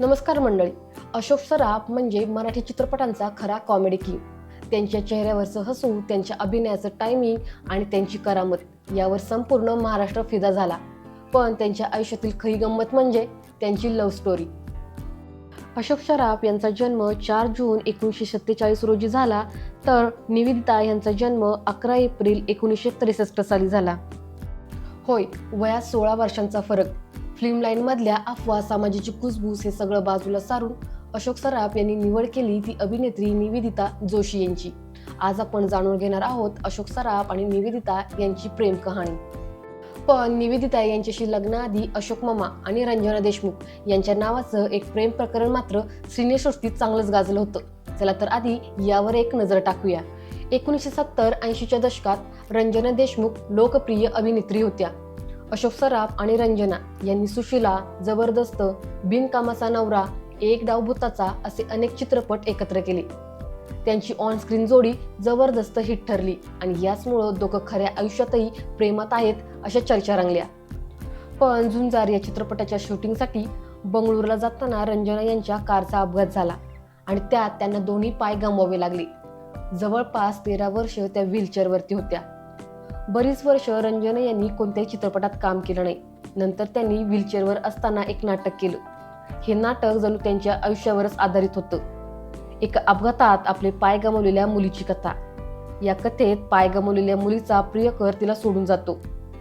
नमस्कार मंडळी. अशोक सराफ म्हणजे मराठी चित्रपटांचा खरा कॉमेडी किंग त्यांच्या चेहऱ्यावरचं हसू त्यांच्या अभिनयाचं टायमिंग आणि त्यांची करामत यावर संपूर्ण महाराष्ट्र फिदा झाला. पण त्यांच्या आयुष्यातील खरी गंमत म्हणजे त्यांची लव्ह स्टोरी अशोक सराफ यांचा जन्म चार जून एकोणीसशे सत्तेचाळीस रोजी झाला. तर निवेदिता यांचा जन्म अकरा एप्रिल एकोणीसशे त्रेसष्ट साली झाला. होय वयात सोळा वर्षांचा फरक. फिल्म लाईनमधल्या अफवा समाजाची कुसबूस हे सगळं बाजूला सारून अशोक सराफ यांनी निवड केली ती अभिनेत्री निवेदिता जोशी यांची. आज आपण जाणून घेणार आहोत अशोक सराफ आणि निवेदिता यांची प्रेम कहाणी. पण निवेदिता यांच्याशी लग्नाआधी अशोक मामा आणि रंजना देशमुख यांच्या नावाचं एक प्रेम प्रकरण मात्र सिनेसृष्टीत चांगलंच गाजलं होतं. चला तर आधी यावर एक नजर टाकूया. एकोणीसशे सत्तर ऐंशीच्या दशकात रंजना देशमुख लोकप्रिय अभिनेत्री होत्या. अशोक सराफ आणि रंजना यांनी सुशीला जबरदस्त बिनकामाचा नवरा एक डाव भूताचा असे अनेक चित्रपट एकत्र केले. त्यांची ऑन स्क्रीन जोडी जबरदस्त हिट ठरली आणि याचमुळं दोघं खऱ्या आयुष्यातही प्रेमात आहेत अशा चर्चा रंगल्या. पण झुंजार या चित्रपटाच्या शूटिंगसाठी बंगळुरूला जाताना रंजना यांच्या कारचा अपघात झाला आणि त्यात त्यांना दोन्ही पाय गमवावे लागले. जवळपास तेरा वर्ष त्या व्हीलचेअरवरती होत्या. बरीच वर्ष रंजना यांनी कोणत्याही चित्रपटात काम केलं नाही. नंतर त्यांनी व्हीलचेअरवर असताना एक नाटक केलं. हे नाटक जणू त्यांच्या आयुष्यावरच आधारित होतं. एका अपघातात आपले पाय गमावलेल्या मुलीची कथा. या कथेत पाय गमावलेल्या मुलीचा प्रियकर तिला सोडून जातो.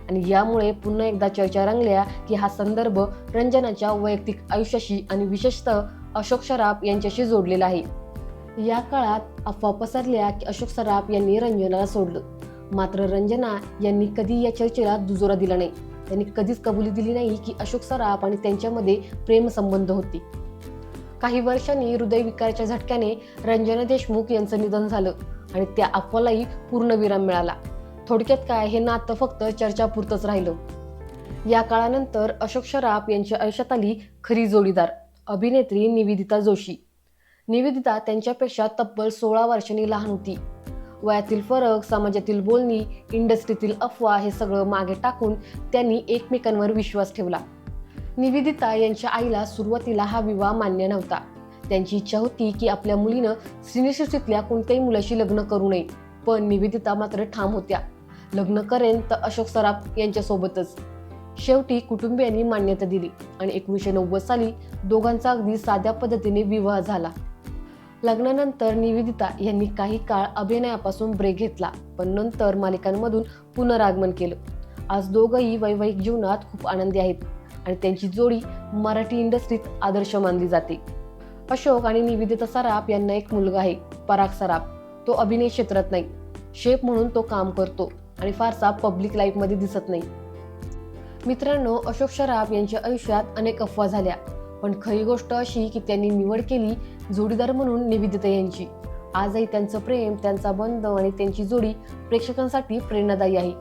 आणि यामुळे पुन्हा एकदा चर्चा रंगल्या की हा संदर्भ रंजनाच्या वैयक्तिक आयुष्याशी आणि विशेषतः अशोक सराफ यांच्याशी जोडलेला आहे. या काळात अफवा पसरल्या की अशोक सराफ यांनी रंजनाला सोडलं. मात्र रंजना यांनी कधी या चर्चेला दुजोरा दिला नाही. त्यांनी कधीच कबुली दिली नाही की अशोक सराफ आणि त्यांच्यामध्ये प्रेमसंबंध होते. काही वर्षांनी हृदयविकाराच्या झटक्याने रंजना देशमुख यांचं निधन झालं आणि त्या अफवालाही पूर्ण विराम मिळाला. थोडक्यात काय हे नातं फक्त चर्चापुरतंच राहिलं. या काळानंतर अशोक सराफ यांच्या आयुष्यात आली खरी जोडीदार अभिनेत्री निवेदिता जोशी. निवेदिता त्यांच्यापेक्षा तब्बल सोळा वर्षांनी लहान होती. वयातील फरक समाजातील बोलणी इंडस्ट्रीतील अफवा हे सगळं मागे टाकून त्यांनी एकमेकांवर विश्वास ठेवला. निवेदिता यांच्या आईला सुरुवातीला हा विवाह मान्य नव्हता. त्यांची इच्छा होती की आपल्या मुलीनं सिनेसृष्टीतल्या कोणत्याही मुलाशी लग्न करू नये पण निवेदिता मात्र ठाम होत्या. लग्न करेन तर अशोक सराफ यांच्यासोबतच. शेवटी कुटुंबियांनी मान्यता दिली आणि एकोणीसशे नव्वद साली दोघांचा अगदी साध्या पद्धतीने विवाह झाला. लग्नानंतर निवेदिता यांनी काही काळ अभिनयापासून ब्रेक घेतला पण नंतर मालिकांमधून पुनरागमन केलं. आज दोघंही वैवाहिक जीवनात खूप आनंदी आहेत आणि त्यांची जोडी मराठी इंडस्ट्रीत आदर्श मानली जाते. अशोक आणि निवेदिता सराफ यांना एक मुलगा आहे पराग सराफ. तो अभिनय क्षेत्रात नाही. शेफ म्हणून तो काम करतो आणि फारसा पब्लिक लाईफमध्ये दिसत नाही. मित्रांनो अशोक सराफ यांच्या आयुष्यात अनेक अफवा झाल्या. पण खरी गोष्ट अशी की त्यांनी निवड केली जोडीदार म्हणून निवेदिता यांची. आजही त्यांचं प्रेम त्यांचा बंध आणि त्यांची जोडी प्रेक्षकांसाठी प्रेरणादायी आहे.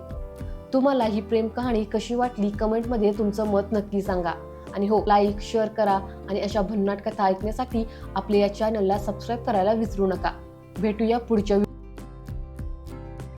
तुम्हाला ही प्रेम कहाणी कशी वाटली कमेंटमध्ये तुमचं मत नक्की सांगा. आणि हो लाईक शेअर करा आणि अशा भन्नाट कथा ऐकण्यासाठी आपल्या या चॅनलला सबस्क्राईब करायला विसरू नका. भेटूया पुढच्या